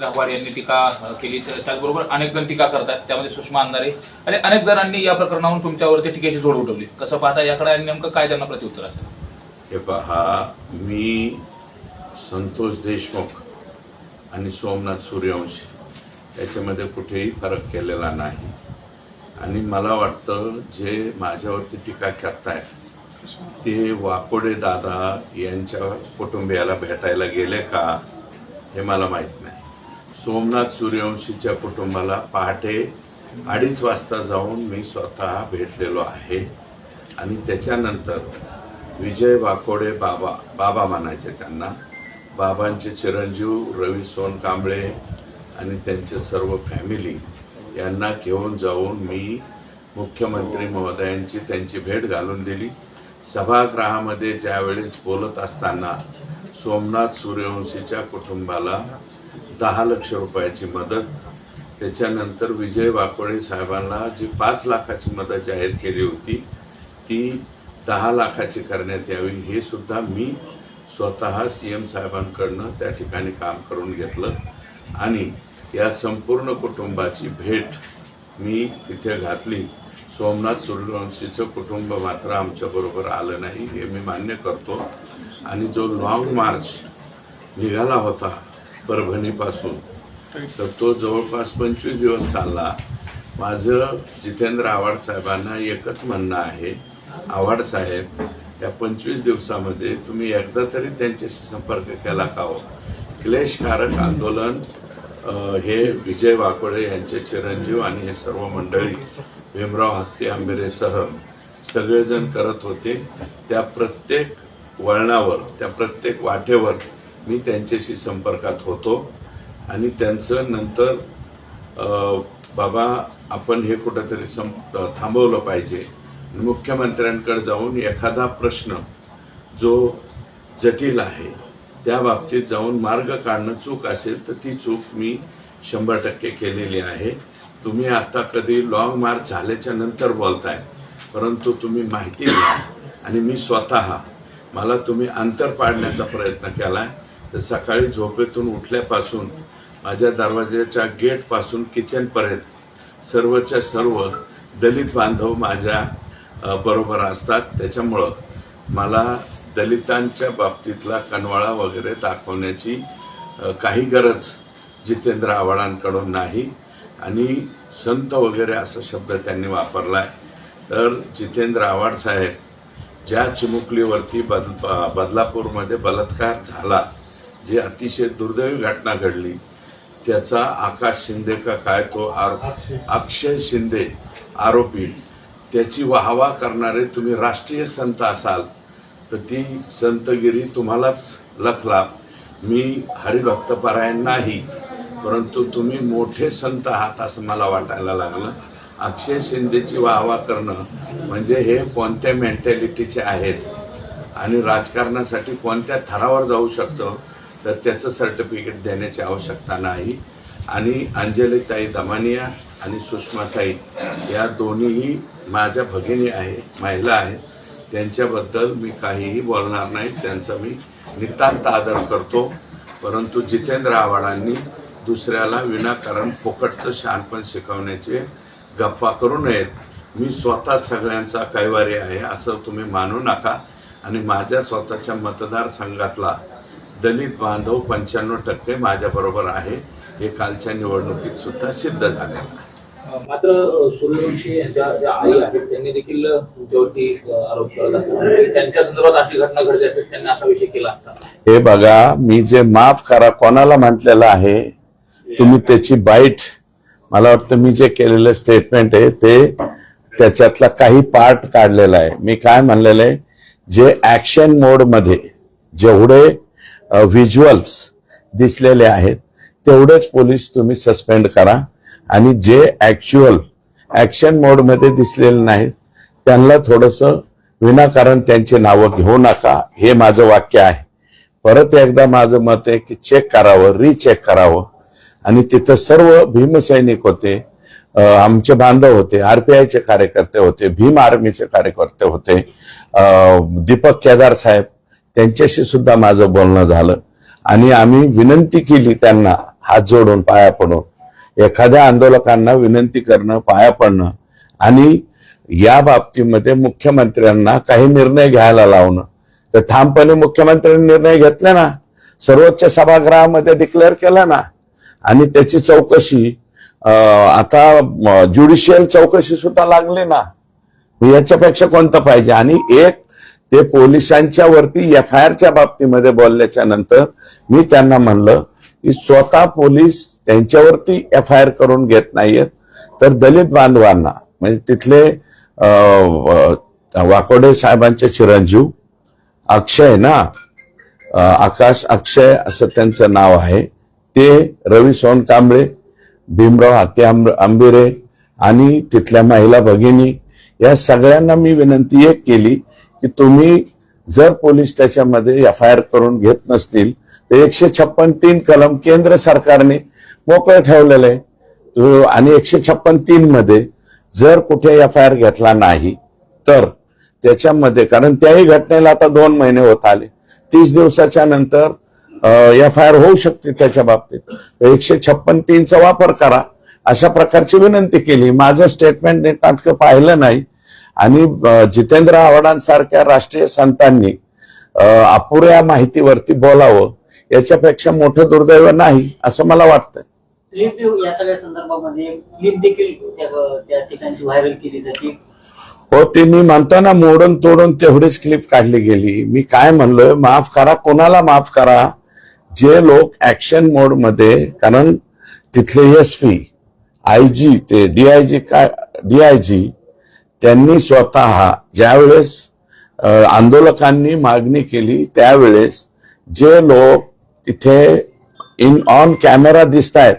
गायकवाड यांनी टीका केली. तर त्याचबरोबर अनेक जण टीका करतात. त्यामध्ये सुषमा अंधारे आणि अनेक जणांनी या प्रकरणावरून तुमच्यावरती टीकेची जोड उठवली. कसं पाहता याकडे आणि नेमकं काय त्यांना प्रत्युत्तर असेल? हे पहा मी संतोष देशमुख आणि सोमनाथ सूर्यवंशी याच्यामध्ये कुठेही फरक केलेला नाही. आणि मला वाटतं जे माझ्यावरती टीका करतायत ते वाकोडे दादा यांच्या कुटुंबियाला भेटायला गेले का हे मला माहीत नाही. सोमनाथ सूर्यवंशीच्या कुटुंबाला पहाटे अडीच वाजता जाऊन मी स्वतः भेटलेलो आहे. आणि त्याच्यानंतर विजय वाकोडे बाबा बाबा म्हणायचे त्यांना. बाबांचे चिरंजीव रवी सोन कांबळे आणि त्यांचे सर्व फॅमिली यांना घेऊन जाऊन मी मुख्यमंत्री महोदयांची त्यांची भेट घालून दिली. सभागृहामध्ये ज्यावेळेस बोलत असताना सोमनाथ सूर्यवंशीच्या कुटुंबाला दहा लक्ष रुपयाची मदत त्याच्यानंतर विजय वाकोडे साहेबांना जी पाच लाखाची मदत जाहीर केली होती ती दहा लाखाची करण्यात यावी हे सुद्धा मी स्वतः सी एम साहेबांकडनं त्या ठिकाणी काम करून घेतलं. आणि या संपूर्ण कुटुंबाची भेट मी तिथे घातली. सोमनाथ सूर्यवंशीचं कुटुंब मात्र आमच्याबरोबर आलं नाही हे मी मान्य करतो. आणि जो लॉंग मार्च निघाला होता परभणीपासून तर तो जवळपास पंचवीस दिवस चालला. माझं जितेंद्र आव्हाड साहेबांना एकच म्हणणं आहे आव्हाड साहेब या पंचवीस दिवसामध्ये तुम्ही एकदा तरी त्यांच्याशी संपर्क केला का हो? क्लेशकारक आंदोलन हे विजय वाकोडे यांचे चिरंजीव आणि हे सर्व मंडळी भीमराव हत्ती आंबेरेसह सगळेजण करत होते. त्या प्रत्येक वळणावर त्या प्रत्येक वाटेवर मी त्यांच्याशी संपर्कात होतो. आणि त्यांचं नंतर बाबा आपण हे कुठंतरी सं थांबवलं पाहिजे. मुख्यमंत्र्यांकडे जाऊन एखादा प्रश्न जो जटिल आहे त्या बाबतीत जाऊन मार्ग काढणं चूक असेल तर ती चूक मी शंभर टक्के केलेली आहे. तुम्ही आता कधी लॉंग मार्च झाल्याच्यानंतर बोलताय परंतु तुम्ही माहिती घ्या आणि मी स्वतः मला तुम्ही अंतर पाडण्याचा प्रयत्न केलाय. तर सकाळी झोपेतून उठल्यापासून माझ्या दरवाज्याच्या गेटपासून किचनपर्यंत सर्वच्या सर्व दलित बांधव माझ्या बरोबर असतात. त्याच्यामुळं मला दलितांच्या बाबतीतला कनवाळा वगैरे दाखवण्याची काही गरज जितेंद्र आव्हाडांकडून नाही. आणि संत वगैरे असा शब्द त्यांनी वापरलाय. तर जितेंद्र आव्हाड साहेब ज्या चिमुकलीवरती बद बदलापूरमध्ये बलात्कार झाला जी अतिशय दुर्दैवी घटना घडली त्याचा आकाश शिंदे का काय तो आरोप अक्षय शिंदे आरोपी त्याची वाहवा करणारे तुम्ही राष्ट्रीय संत असाल तर ती संतगिरी तुम्हालाच लखला. मी हरिभक्तपरायण नाही परंतु तुम्ही मोठे संत आहात असं मला वाटायला लागलं. अक्षय शिंदेची वाहवा करणं म्हणजे हे कोणत्या मेंटॅलिटीचे आहेत? आणि राजकारणासाठी कोणत्या थरावर जाऊ शकतं? तर त्याचं सर्टिफिकेट देण्याची आवश्यकता नाही. आणि अंजलीताई दमानिया आणि सुषमाताई या दोन्हीही माझ्या भगिनी आहे महिला आहेत. त्यांच्याबद्दल मी काहीही बोलणार नाही. त्यांचा मी नितांत आदर करतो. परंतु जितेंद्र आव्हाडांनी दुसऱ्याला विनाकारण फुकटचं शहाणपण शिकवण्याचे गप्पा करू नयेत. मी स्वतः सगळ्यांचा कैवारी आहे असं तुम्ही मानू नका. आणि माझ्या स्वतःच्या मतदारसंघातला दलित बांधव पंच्याण्णव टक्के माझ्याबरोबर आहे. हे कालच्या निवडणुकीत सुद्धा सिद्ध झालेलं आहे. मात्र सूर्यवंशी यांच्या ज्या आई आहेत त्यांनी देखील तुमच्यावरती आरोप करत असतात. त्यांच्या संदर्भात अशी घटना घडली असेल त्यांनी असा विषय केला असता. हे बघा मी जे माफ करा कोणाला म्हटलेलं आहे तुम्ही त्याची बाईट मला वाटतं मी जे केलेलं स्टेटमेंट आहे ते त्याच्यातला काही पार्ट काढलेला आहे. मी काय म्हणलेलं आहे? जे ऍक्शन मोडमध्ये जेवढे व्हिज्युअल्स दिसलेले आहेत तेवढेच पोलीस तुम्ही सस्पेंड करा. आणि जे ऍक्च्युअल ऍक्शन मोडमध्ये दिसलेले नाहीत त्यांना थोडंसं विनाकारण त्यांची नावं घेऊ नका. हे माझं वाक्य आहे. परत एकदा माझं मत आहे की चेक करावं रिचेक करावं. आणि तिथं सर्व भीमसैनिक होते आमचे बांधव होते आरपीआयचे कार्यकर्ते होते भीम आर्मीचे कार्यकर्ते होते. दीपक केदार साहेब त्यांच्याशी सुद्धा माझं बोलणं झालं. आणि आम्ही विनंती केली त्यांना हात जोडून पाया पडून एखाद्या आंदोलकांना विनंती करणं पाया पडणं आणि या बाबतीमध्ये मुख्यमंत्र्यांना काही निर्णय घ्यायला लावणं. तर ठामपणे मुख्यमंत्र्यांनी निर्णय घेतले ना सर्वोच्च सभागृहामध्ये डिक्लेअर केला ना आणि त्याची चौकशी आता ज्युडिशियल चौकशी सुद्धा लागली ना. याच्यापेक्षा कोणतं पाहिजे? आणि एक ते पोलिसांच्या वरती एफ आय आरच्या बाबतीमध्ये बोलल्याच्या नंतर मी त्यांना म्हणलं की स्वतः पोलीस त्यांच्यावरती एफ आय आर करून घेत नाहीयेत. तर दलित बांधवांना म्हणजे तिथले वाकोडे साहेबांचे चिरंजीव अक्षय ना आकाश अक्षय असं त्यांचं नाव आहे. ते रवी सोनकांबळे भीमराव हाते आंबिरे आणि तिथल्या महिला भगिनी या सगळ्यांना मी विनंती एक केली की तुम्ही जर पोलीस त्याच्यामध्ये एफ आय आर करून घेत नसतील एकशे छप्पन तीन कलम केंद्र सरकारने मोकळं ठेवलेलं आहे. तो- आणि एकशे छप्पन तीन मध्ये जर कुठे एफ आय आर घेतला नाही तर त्याच्यामध्ये कारण त्याही घटनेला आता दोन महिने होत आले. तीस दिवसाच्या नंतर एफ आय आर होऊ शकते त्याच्या बाबतीत. एकशे छप्पन तीनचा वापर करा. अशा प्रकारची विनंती केली. माझं स्टेटमेंट नाटकं पाहिलं नाही. आणि जितेंद्र आव्हाडांसारख्या राष्ट्रीय संतांनी अपुऱ्या माहितीवरती बोलावं. याच्यापेक्षा मोठं दुर्दैव नाही असं मला वाटतं या सगळ्या संदर्भामध्ये. क्लिप देखील त्या त्या ठिकाणची व्हायरल केली जाते. हो ते मी म्हणतो ना मोडून तोडून तेवढीच क्लिप काढली गेली. मी काय म्हणलोय माफ करा कोणाला माफ करा जे लोक ऍक्शन मोडमध्ये कारण तिथले एस पी आय जी ते डीआयजी काय डीआयजी त्यांनी स्वतः ज्यावेळेस आंदोलकांनी मागणी केली त्यावेळेस जे लोक तिथे इन ऑन कॅमेरा दिसत आहेत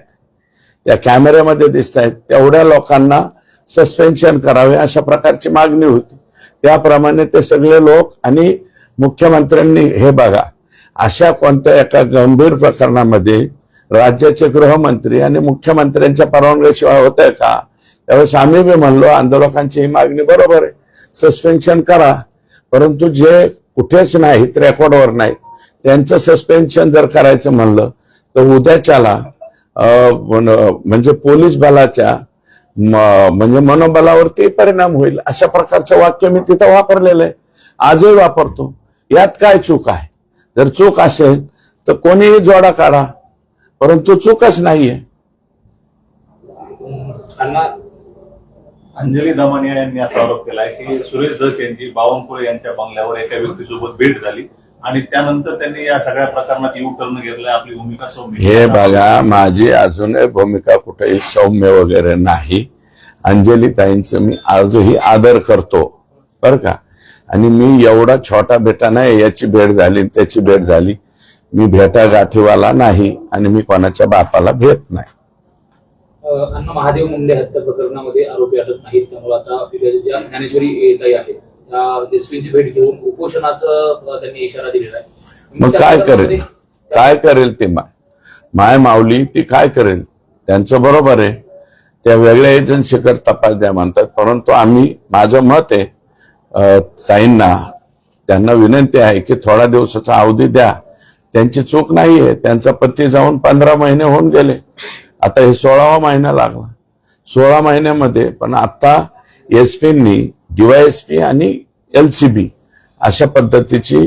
त्या कॅमेऱ्यामध्ये दिसत आहेत तेवढ्या लोकांना सस्पेन्शन करावे अशा प्रकारची मागणी होती. त्याप्रमाणे ते सगळे लोक आणि मुख्यमंत्र्यांनी हे बघा अशा कोणत्या एका गंभीर प्रकरणामध्ये राज्याचे गृहमंत्री आणि मुख्यमंत्र्यांच्या परवानगीशिवाय होत आहे का? त्यावेळेस आम्ही बी म्हणलो आंदोलकांची ही मागणी बरोबर आहे. सस्पेन्शन करा. परंतु जे कुठेच नाहीत रेकॉर्डवर नाहीत त्यांचं सस्पेन्शन जर करायचं म्हणलं तर उद्याच्याला म्हणजे पोलीस बलाच्या म्हणजे मनोबलावरती परिणाम होईल. अशा प्रकारचं वाक्य मी तिथं वापरलेलं आहे. आजही वापरतो. यात काय चूक आहे? जर चूक असेल तर कोणीही जोडा काढा. परंतु चूकच नाहीये. अंजली दमनिया यांनी असा आरोप केलाय की सुरेश धस यांची बावनकुळे यांच्या बंगल्यावर एका व्यक्तीसोबत भेट झाली. आणि त्यानंतर त्यांनी या सगळ्या प्रकरणात यू टर्न घेतलाय आपली भूमिका सौम्य. हे बघा माझी अजूनही भूमिका कुठेही सौम्य वगैरे नाही. अंजली ताईंचं मी आजही आदर करतो बर का? आणि मी एवढा छोटा बेटा नाही याची भेट झाली त्याची भेट झाली. मी भेटा गाठीवाला नाही आणि मी कोणाच्या बापाला भेट नाही. अं, अण्णा महादेव मुंडे हत्या प्रकरणामध्ये आरोपी अटक नाहीत त्यामुळे आता ज्ञानेश्वरी ताई आहेत. भेट घेऊन उपोषणाचं त्यांनी इशारा दिलेला आहे. मग काय करेल? काय करेल ते माय माय माऊली ती काय करेल? त्यांचं बरोबर आहे. त्या वेगळ्या एजन्सीकडे तपास द्या म्हणतात. परंतु आम्ही माझं मत आहे अं, ताईंना त्यांना विनंती आहे की थोडा दिवसाचा अवधी द्या. त्यांची चूक नाहीये त्यांचा पती जाऊन पंधरा महिने होऊन गेले. आता हे सोळावा महिना लागला. सोळा महिन्यामध्ये पण आता एस पीनी डीवायएसपी आणि एल सी बी अशा पद्धतीची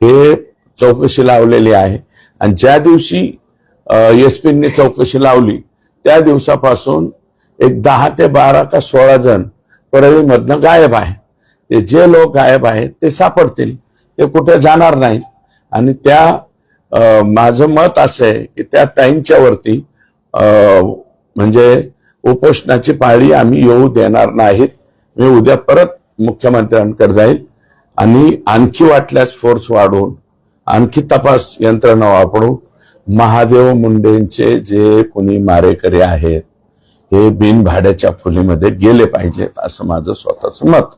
हे चौकशी लावलेली आहे. आणि ज्या दिवशी एस पीनी चौकशी लावली त्या दिवसापासून एक दहा ते बारा का सोळा जण परळीमधनं गायब आहेत. ते जे लोक गायब आहेत ते सापडतील. ते कुठे जाणार नाहीत. आणि त्या माझं मत असं आहे की त्या ताईंच्यावरती म्हणजे उपोषणाची पाळी आम्ही येऊ देणार नाहीत. मी उद्या परत मुख्यमंत्र्यांकडे जाईल आणि आणखी वाटल्यास फोर्स वाढवून आणखी तपास यंत्रणा वापरून महादेव मुंडेंचे जे कोणी मारेकरी आहेत हे बिनभाड्याच्या खोलीमध्ये गेले पाहिजेत असं माझं स्वतःच मत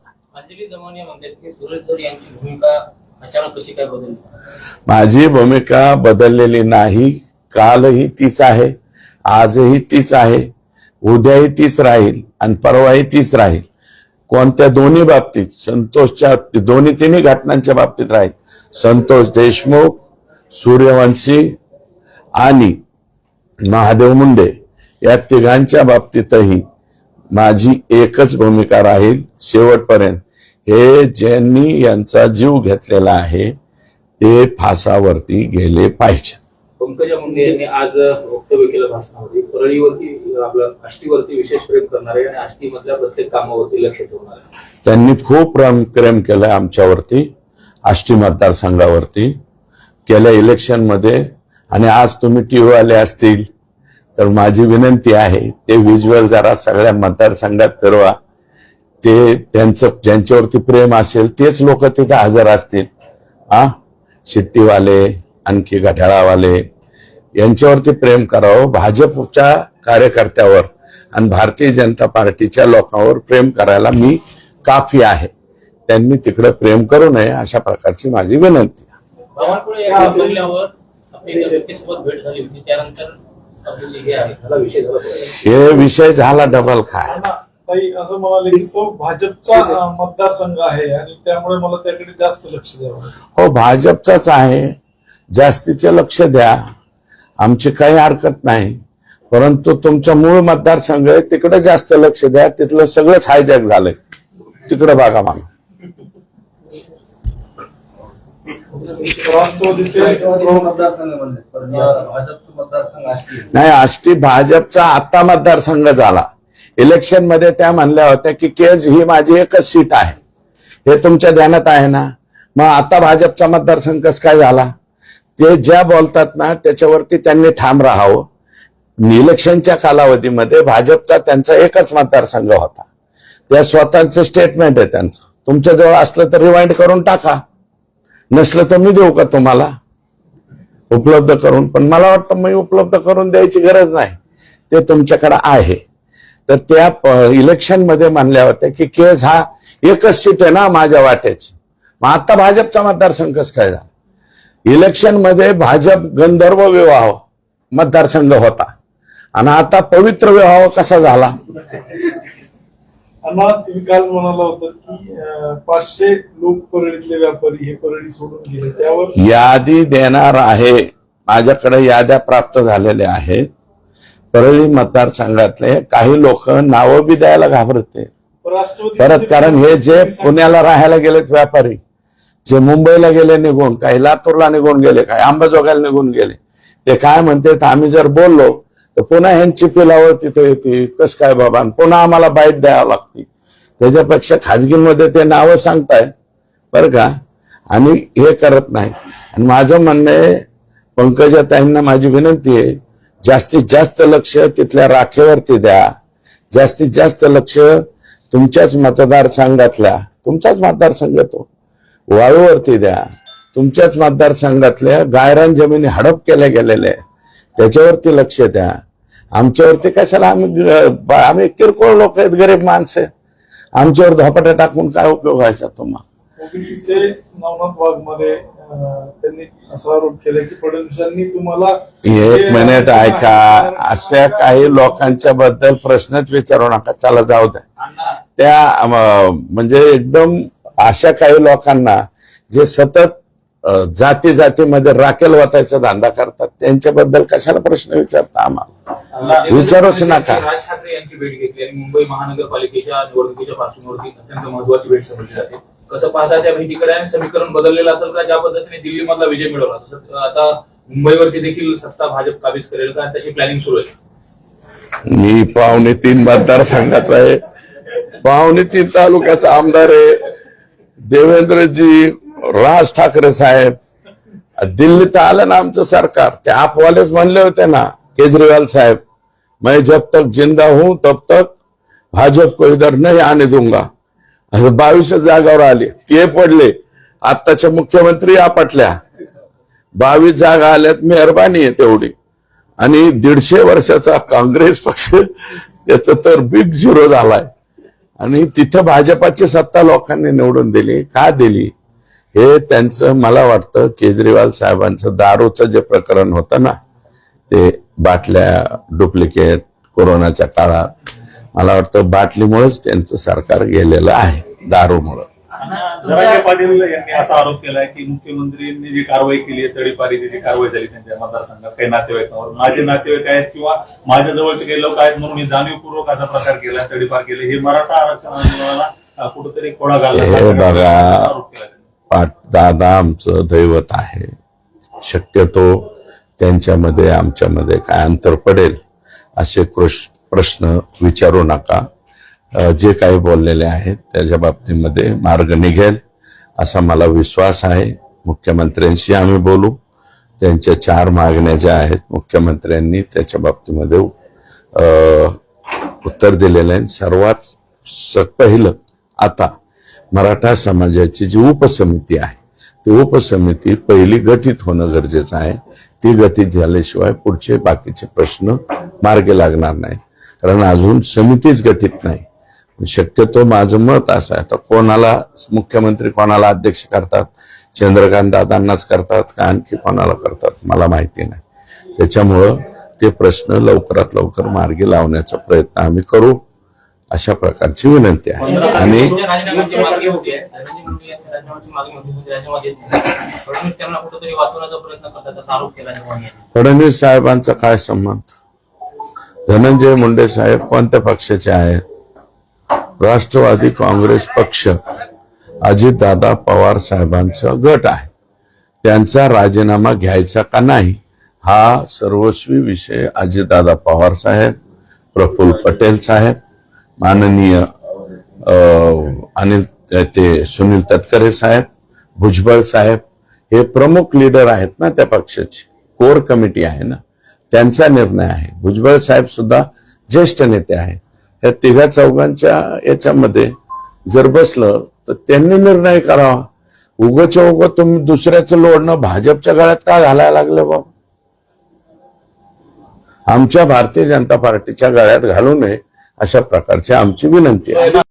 माझी भूमिका बदललेली नाही कालही तीच आहे आजही तीच आहे उद्याही तीच राहील आणि परवाही तीच राहील. कोणत्या दोन्ही बाबतीत? संतोषच्या दोन्ही तिन्ही घटनांच्या बाबतीत राहील. संतोष देशमुख सूर्यवंशी आणि महादेव मुंडे या तिघांच्या बाबतीतही माझी एकच भूमिका राहील शेवटपर्यंत. हे ज्यांनी यांचा जीव घेतलेला आहे ते फासावरती गेले पाहिजे पंकजा मुंडे यांनी आज वक्तव्य केलं भाषणामध्ये. परळीवरती आपलं आष्टीवरती विशेष प्रेम करणारे आणि आष्टीमधल्या प्रत्येक कामावरती लक्ष ठेवणार. आहे त्यांनी खूप प्रेम प्रेम केलंय आमच्यावरती आष्टी मतदारसंघावरती गेल्या इलेक्शनमध्ये. आणि आज तुम्ही टीव्ही आले असतील तर माझी विनंती आहे ते व्हिज्युअल जरा सगळ्या मतदारसंघात फिरवा. ते त्यांचं ज्यांच्यावरती प्रेम असेल तेच लोक तिथे हजर असतील. आ शिट्टीवाले आणखी घड्याळावाले यांच्यावरती प्रेम करावं भाजपच्या कार्यकर्त्यावर आणि भारतीय जनता पार्टीच्या लोकांवर प्रेम करायला मी काफी आहे. त्यांनी तिकडे प्रेम करू नये अशा प्रकारची माझी विनंती हे विषय झाला हे विषय झाला डबल काय असं म्हणाले की तो भाजपचा मतदारसंघ आहे आणि त्यामुळे मला त्याकडे जास्त लक्ष द्यावं. हो भाजपचाच आहे. जास्तीचे लक्ष द्या. आमची काही हरकत नाही. परंतु तुमचा मूळ मतदारसंघ आहे तिकडे जास्त लक्ष द्या तिथलं सगळंच हायजॅक झालंय. तिकडे बघा मला. नाही आष्टी भाजपचा आता मतदारसंघ झाला. इलेक्शनमध्ये त्या म्हणल्या होत्या की केज ही माझी एकच सीट आहे. हे तुमच्या ध्यानात आहे ना? मग आता भाजपचा मतदारसंघ कसं काय झाला? ते ज्या बोलतात ना त्याच्यावरती त्यांनी ठाम राहावं. इलेक्शनच्या कालावधीमध्ये भाजपचा त्यांचा एकच मतदारसंघ होता. त्या स्वतःचं स्टेटमेंट आहे त्यांचं. तुमच्याजवळ असलं तर रिवाइंड करून टाका. नसलं तर मी देऊ का तुम्हाला? उपलब्ध करून. पण मला वाटतं मी उपलब्ध करून द्यायची गरज नाही. ते तुमच्याकडे आहे. तर त्या इलेक्शनमध्ये होत्या की केस हा एकच सीट आहे ना माझ्या वाटेच. मग आता भाजपचा मतदारसंघच काय झाला? इलेक्शनमध्ये भाजप गंधर्व विवाह मतदारसंघ होता. आणि आता पवित्र विवाह कसा झाला? तुम्ही काल म्हणाला होता की पाचशे लोक परळीतले व्यापारी हे परळी सोडून गेले. त्यावर यादी देणार आहे. माझ्याकडे याद्या प्राप्त झालेल्या आहेत. परळी मतदारसंघातले काही लोक नावं बी द्यायला घाबरते. परत कारण हे जे पुण्याला राहायला गेलेत व्यापारी जे मुंबईला गेले निघून काही लातूरला निघून गेले काही आंबाजोगायला निघून गेले. ते काय म्हणते आम्ही जर बोललो तर पुन्हा ह्यांची पिलावर तिथे येते. कस काय बाबा? आणि पुन्हा आम्हाला बाईट द्यावं लागते. त्याच्यापेक्षा खाजगीमध्ये ते नावं सांगताय. बरं का? आणि हे करत नाही. आणि माझं म्हणणं आहे पंकजा ताईंना माझी विनंती आहे जास्तीत जास्त लक्ष तिथल्या राखेवरती द्या. जास्तीत जास्त लक्ष तुमच्याच मतदारसंघातल्या तुमचाच मतदारसंघ तो. वाळूवरती द्या. तुमच्याच मतदारसंघातल्या गायरान जमिनी हडप केल्या गेलेल्या. त्याच्यावरती लक्ष द्या. आमच्यावरती कशाला आम्ही आम्ही किरकोळ लोक आहेत गरीब माणसं. आमच्यावर धोपाट्या टाकून काय उपयोग व्हायचा तुम्हाला? ओबीसीचे नवनाथ वाघमारे अं, त्यांनी असा आरोप केला की फडणवीसांनी तुम्हाला एक मिनिट ऐका. अशा काही लोकांच्या बद्दल प्रश्नच विचारू नका. चला जाऊ द्या. त्या म्हणजे एकदम अशा काही लोकांना जे सतत जाती जातीमध्ये राखेल वाटायचा धंदा करतात त्यांच्याबद्दल कशाला प्रश्न विचारता आम्हाला? विचारूच नका. राज ठाकरे यांची भेट घेतली आणि मुंबई महानगरपालिकेच्या निवडणुकीच्या पार्श्वभूमीवरती अत्यंत महत्वाची भेट समजली जाते. कसं पाहता त्या भेटीकडे आणि समीकरण बदललेलं असेल का? ज्या पद्धतीने दिल्लीमधला विजय मिळवला तसं आता मुंबईवरती देखील सत्ता भाजप काबीज करेल का? त्याची प्लॅनिंग सुरू आहे. मी पावणे तीन मतदारसंघाचा आहे. पावणे तीन तालुक्याचा आमदार आहे. देवेंद्रजी राज ठाकरे साहेब दिल्लीत आलं ना आमचं सरकार. ते आपवालेच म्हणले होते ना केजरीवाल साहेब मैं जब तक जिंदा हूं तब तक भाजप को इधर नाही आणे दूंगा. असं बावीस जागावर आले. ते पडले. आत्ताच्या मुख्यमंत्री आपटल्या. बावीस जागा आल्यात मेहरबानी आहे तेवढी. आणि दीडशे वर्षाचा काँग्रेस पक्ष त्याचा तर बिग झिरो झालाय. आणि तिथं भाजपाची सत्ता लोकांनी निवडून दिली. का दिली? हे त्यांचं मला वाटतं केजरीवाल साहेबांचं दारूचं जे प्रकरण होतं ना ते बाटल्या डुप्लिकेट कोरोनाच्या काळात मला वाटतं बाटलीमुळेच त्यांचं सरकार गेलेलं आहे दारूमुळं. जरांगे पाटील यांनी असा आरोप केलाय की मुख्यमंत्र्यांनी जी कारवाई केली आहे तडीपारीची जी कारवाई झाली त्यांच्या मतदारसंघात काही नातेवाईकांवर. माझे नातेवाईक आहेत किंवा माझ्या जवळचे काही लोक आहेत म्हणून मी जाणीवपूर्वक असा प्रकार केला तडीपार केले. हे मराठा आरक्षण आंदोलनाला कुठेतरी खोडा घालला हे दादा आमचं दैवत आहे. शक्यतो त्यांच्यामध्ये आमच्यामध्ये काय अंतर पडेल असे प्रश्न विचारू नका. जे काही बोललेले आहेत त्याच्या बाबतीमध्ये मार्ग निघेल असा मला विश्वास आहे. मुख्यमंत्र्यांशी आम्ही बोलू. त्यांच्या चार मागण्या ज्या आहेत मुख्यमंत्र्यांनी त्याच्या बाबतीमध्ये उत्तर दिलेलं आहे सर्वात स- पहिलं आता मराठा समाजाची जी उपसमिती आहे ती उपसमिती पहिली गठीत होणं गरजेचं आहे. ती गठीत झाल्याशिवाय पुढचे बाकीचे प्रश्न मार्गी लागणार नाही कारण अजून समितीच गठीत नाही. शक्यतो माझं मत असं आहे. तर कोणाला मुख्यमंत्री कोणाला अध्यक्ष करतात? चंद्रकांत दादांनाच करतात का आणखी कोणाला करतात? मला माहिती नाही. त्याच्यामुळं ते प्रश्न लवकरात लवकर मार्गी लावण्याचा प्रयत्न आम्ही करू अशा प्रकारची विनंती आहे. आणि यांनी फडणवीस साहेबांचा काय संबंध? धनंजय मुंडे साहेब कोणत्या पक्षाचे आहेत? राष्ट्रवादी काँग्रेस पक्ष अजितदादा पवार साहेबांचा गट आहे. त्यांचा राजीनामा घ्यायचा का नाही हा सर्वस्वी विषय अजितदादा पवार साहेब प्रफुल्ल पटेल साहेब माननीय अं, अनिल ते सुनील तटकरे साहेब भुजबळ साहेब हे प्रमुख लीडर आहेत ना त्या पक्षाचे कोर कमिटी आहे ना त्यांचा निर्णय आहे. भुजबळ साहेब सुद्धा ज्येष्ठ नेते आहेत. या तिघ्या चौघांच्या याच्यामध्ये जर बसलं तर त्यांनी निर्णय करावा. उगच उग तुम्ही दुसऱ्याचं लोडणं भाजपच्या गळ्यात का घालायला लागलं बाबा? आमच्या भारतीय जनता पार्टीच्या गळ्यात घालू नये अशा प्रकारची आमची विनंती आहे.